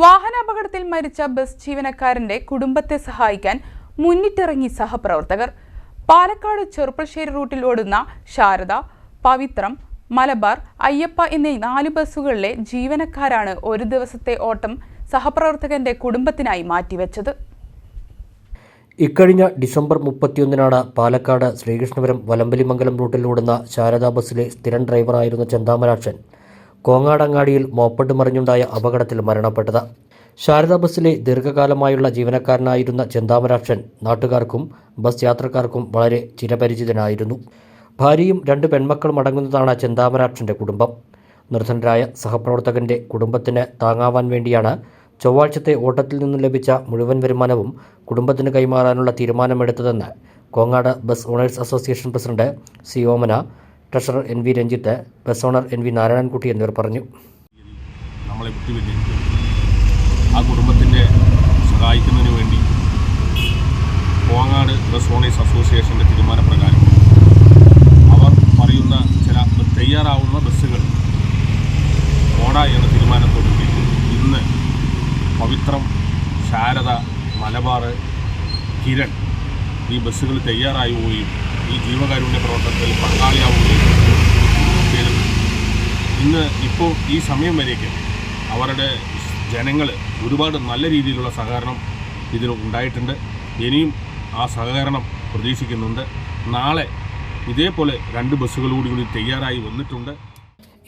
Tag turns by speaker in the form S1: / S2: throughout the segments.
S1: വാഹനാപകടത്തിൽ മരിച്ച ബസ് ജീവനക്കാരന്റെ കുടുംബത്തെ സഹായിക്കാൻ മുന്നിട്ടിറങ്ങി സഹപ്രവർത്തകർ. പാലക്കാട് ചെറുപ്പശ്ശേരി റൂട്ടിൽ ഓടുന്ന ശാരദ പവിത്രം മലബാർ അയ്യപ്പ എന്നീ നാല് ബസ്സുകളിലെ ജീവനക്കാരാണ് ഒരു ദിവസത്തെ ഓട്ടം സഹപ്രവർത്തകന്റെ കുടുംബത്തിനായി മാറ്റിവെച്ചത്.
S2: ഇക്കഴിഞ്ഞ ഡിസംബർ മുപ്പത്തിയൊന്നിനാണ് പാലക്കാട് ശ്രീകൃഷ്ണപുരം വലമ്പലിമംഗലം റൂട്ടിലോടുന്ന ശാരദാ ബസ്സിലെ സ്ഥിരം ഡ്രൈവറായിരുന്ന ചെന്താമരാക്ഷൻ. കോങ്ങാടങ്ങാടിയിൽ മോപ്പട്ട് മറിഞ്ഞുണ്ടായ അപകടത്തിൽ മരണപ്പെട്ടത്. ശാരദാ ബസ്സിലെ ദീർഘകാലമായുള്ള ജീവനക്കാരനായിരുന്ന ചെന്താമരാക്ഷൻ നാട്ടുകാർക്കും ബസ് യാത്രക്കാർക്കും വളരെ ചിരപരിചിതനായിരുന്നു. ഭാര്യയും രണ്ട് പെൺമക്കളും അടങ്ങുന്നതാണ് ചെന്താമരാക്ഷന്റെ കുടുംബം. നിർധനരായ സഹപ്രവർത്തകന്റെ കുടുംബത്തിന് താങ്ങാവാൻ വേണ്ടിയാണ് ചൊവ്വാഴ്ചത്തെ ഓട്ടത്തിൽ നിന്നും ലഭിച്ച മുഴുവൻ വരുമാനവും കുടുംബത്തിന് കൈമാറാനുള്ള തീരുമാനമെടുത്തതെന്ന് Kongad bus owners association president C Omana treasurer N V Ranjith bus owner N V Narayanankutty എന്നിവർ പറഞ്ഞു.
S3: നമ്മളെ ആ കുടുംബത്തിന്റെ സഹായിക്കുന്നതിന് വേണ്ടി കോങ്ങാട് ബസ് ഓണേഴ്സ് അസോസിയേഷന്റെ തീരുമാനപ്രകാരം അവർ പറയുന്ന ചില തയ്യാറാവുന്ന ബസ്സുകൾ ഓട എന്ന തീരുമാനത്തോടുകൂടി ഇന്ന് പവിത്രം ശാരദ മലബാർ കിരൺ ഈ ബസ്സുകൾ തയ്യാറായി പോവുകയും ഈ ജീവകാരുണ്യ പ്രവർത്തനത്തിൽ പങ്കാളിയാവുകയും ഇന്ന് ഇപ്പോൾ ഈ സമയം വരേക്ക് അവരുടെ ജനങ്ങൾ ഒരുപാട് നല്ല രീതിയിലുള്ള സഹകരണം ഇതിൽ ഉണ്ടായിട്ടുണ്ട്. ഇനിയും ആ സഹകരണം പ്രതീക്ഷിക്കുന്നുണ്ട്. നാളെ ഇതേപോലെ രണ്ട് ബസ്സുകൾ കൂടി കൂടി തയ്യാറായി വന്നിട്ടുണ്ട്.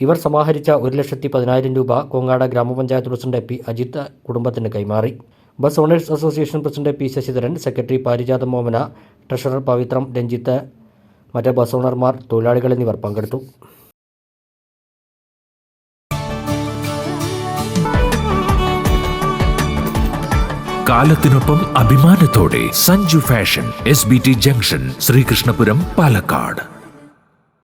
S2: ഇവർ സമാഹരിച്ച ഒരു ലക്ഷത്തി പതിനായിരം രൂപ കോങ്ങാട് ഗ്രാമപഞ്ചായത്ത് പ്രസിഡന്റ് പി. അജിത്ത് കുടുംബത്തിന് കൈമാറി. Bus owners association president P Sasidharan secretary Parijatha Momana treasurer Pavithram Ranjith മറ്റ് ബസ് ഓണർമാർ തൊഴിലാളികൾ എന്നിവർ പങ്കെടുത്തു.
S4: കാലത്തിനൊപ്പം അഭിമാനത്തോടെ Sanju fashion S B T junction Sreekrishnapuram Palakkad.